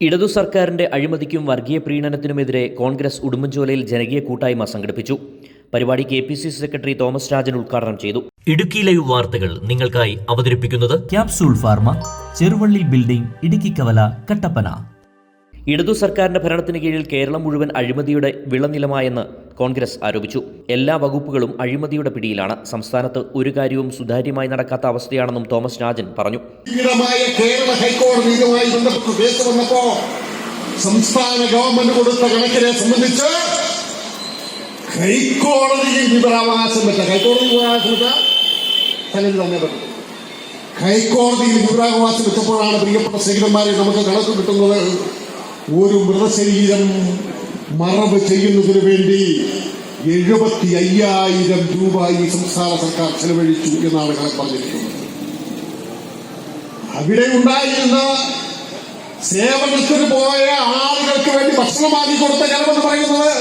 ഇടതു സർക്കാരിന്റെ അഴിമതിക്കും വർഗീയ പ്രീണനത്തിനുമെതിരെ കോൺഗ്രസ് ഉടുമ്പൻചോലയിൽ ജനകീയ കൂട്ടായ്മ സംഘടിപ്പിച്ചു. പരിപാടി K P C C secretary Thomas Rajan ഉദ്ഘാടനം ചെയ്തു. ഇടുക്കി ലൈവ് വാർത്തകൾ നിങ്ങൾക്കായി അവതരിപ്പിക്കുന്നത് capsule pharma Cheruvally building Idukki Kavala Kattappana. ഇടതു സർക്കാരിന്റെ ഭരണത്തിന് കീഴിൽ കേരളം മുഴുവൻ അഴിമതിയുടെ വിളനിലമായെന്ന് കോൺഗ്രസ് ആരോപിച്ചു. എല്ലാ വകുപ്പുകളും അഴിമതിയുടെ പിടിയിലാണ്. സംസ്ഥാനത്ത് ഒരു കാര്യവും സുതാര്യമായി നടക്കാത്ത അവസ്ഥയാണെന്നും തോമസ് രാജൻ പറഞ്ഞു. കേരള ഹൈക്കോടതിയുമായി ബന്ധപ്പെട്ട് കേസ് വന്നപ്പോ സംസ്ഥാന ഗവൺമെന്റ് കൊടുത്ത കണക്കിനെ സംബന്ധിച്ച് ഹൈക്കോടതിയിൽ വിവരാവകാശം വെച്ച ഹൈക്കോടതി വിവരാവകാശം വെച്ച സംഗതി തന്നെ ഹൈക്കോടതിയിൽ വിവരാവകാശം വെച്ചപ്പോഴാണ് പ്രിയപ്പെട്ട സ്നേഹിതന്മാരെ നമുക്ക് കണക്ക് കിട്ടുന്നത്. ഒരു മൃതശരീരം മറവ് ചെയ്യുന്നതിന് വേണ്ടി എഴുപത്തി അയ്യായിരം രൂപ ഈ സംസ്ഥാന സർക്കാർ ചെലവഴിച്ചു എന്നാണ് കണക്ക് പറഞ്ഞിരിക്കുന്നത്. അവിടെ ഉണ്ടായിരുന്ന സേവനത്തിന് പോയ ആളുകൾക്ക് വേണ്ടി ഭക്ഷണം വാങ്ങി കൊടുത്ത ചെലവെന്ന് പറയുന്നത്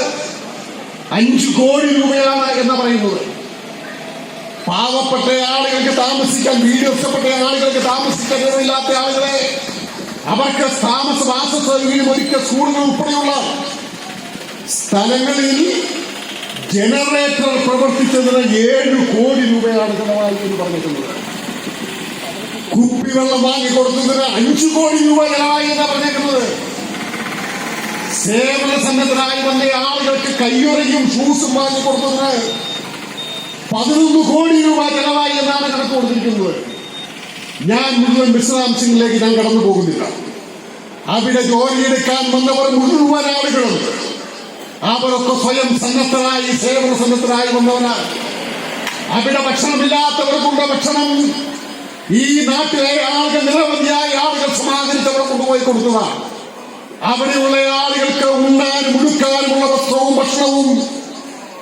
അഞ്ചു കോടി രൂപയാണ് എന്ന് പറയുന്നത്. പാവപ്പെട്ട ആളുകൾക്ക് താമസിക്കാൻ വീട് ഇഷ്ടപ്പെട്ട ആളുകൾക്ക് താമസിക്കാൻ ഇല്ലാത്ത ആളുകളെ അവർക്ക് താമസ വാസ സൗകര്യം ഒരുക്കിയ സ്കൂളുകൾ ഉൾപ്പെടെയുള്ള സ്ഥലങ്ങളിൽ ജനറേറ്റർ പ്രവർത്തിച്ചതിന് ഏഴ് കോടി രൂപയാണ് ചെലവായി എന്ന് പറഞ്ഞിട്ടുള്ളത്. കുപ്പിവെള്ളം വാങ്ങി കൊടുത്തതിന് അഞ്ചു കോടി രൂപ ചെലവായി എന്നാണ് പറഞ്ഞേക്കുന്നത് സേവന സന്നദ്ധരായി വന്ന ആളുകൾക്ക് കയ്യുറയും ഷൂസും വാങ്ങി കൊടുത്തതിന് പതിനൊന്ന് കോടി രൂപ ചെലവായി എന്നാണ് കണക്ക് കൊടുത്തിരിക്കുന്നത്. ഞാൻ മുഴുവൻ വിശദാംശങ്ങളിലേക്ക് ഞാൻ കടന്നു പോകുന്നില്ല. അവിടെ ജോലിയെടുക്കാൻ വന്നവർ മുഴുവൻ ആളുകളും അവരൊക്കെ സ്വയം സന്നദ്ധരായി സേവന സന്നദ്ധരായി വന്നവരാണ്. അവിടെ ഭക്ഷണമില്ലാത്തവർക്കുള്ള ഭക്ഷണം. ഈ നാട്ടിലെ ആളുകൾ നിരവധിയായ ആളുകൾ സമാഹരിച്ചവർ കൊണ്ടുപോയി കൊടുത്തതാണ്. അവിടെയുള്ള ആളുകൾക്ക് ഉണ്ണാനും ഉടുക്കാനുമുള്ള വസ്ത്രവും ഭക്ഷണവും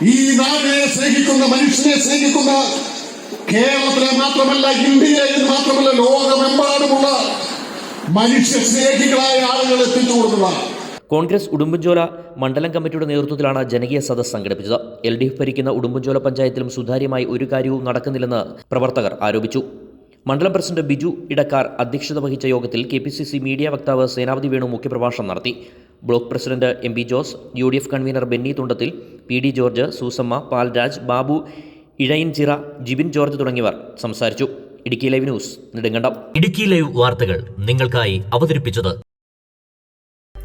ഈ നാടിനെ സ്നേഹിക്കുന്ന മനുഷ്യനെ സ്നേഹിക്കുന്ന കേരളത്തിലെ മാത്രമല്ല ഇന്ത്യയിൽ മാത്രമല്ല ലോകമെമ്പാടുമുള്ള മനുഷ്യ സ്നേഹികളായ ആളുകൾ എത്തിച്ചു കൊടുത്തതാണ്. കോൺഗ്രസ് ഉടുമ്പൻചോല മണ്ഡലം കമ്മിറ്റിയുടെ നേതൃത്വത്തിലാണ് ജനകീയ സദസ് സംഘടിപ്പിച്ചത്. എൽ ഡി എഫ് ഭരിക്കുന്ന ഉടുമ്പൻചോല പഞ്ചായത്തിലും സുതാര്യമായി ഒരു കാര്യവും നടക്കുന്നില്ലെന്ന് പ്രവർത്തകർ ആരോപിച്ചു. മണ്ഡലം പ്രസിഡന്റ് ബിജു ഇടക്കാർ അധ്യക്ഷത വഹിച്ച യോഗത്തിൽ K P C C media വക്താവ് സേനാപതി വേണു മുഖ്യപ്രഭാഷണം നടത്തി. Block president M P Jose UDF convener Benny Thundathil P D George Susamma Palraj Babu Izhayanchira Jibin George തുടങ്ങിയവർ സംസാരിച്ചു. Idukki live news Nedumkandam. Idukki live വാർത്തകൾ നിങ്ങൾക്കായി അവതരിപ്പിച്ചത്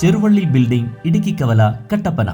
Cheruvally building Idukkikavala Kattappana.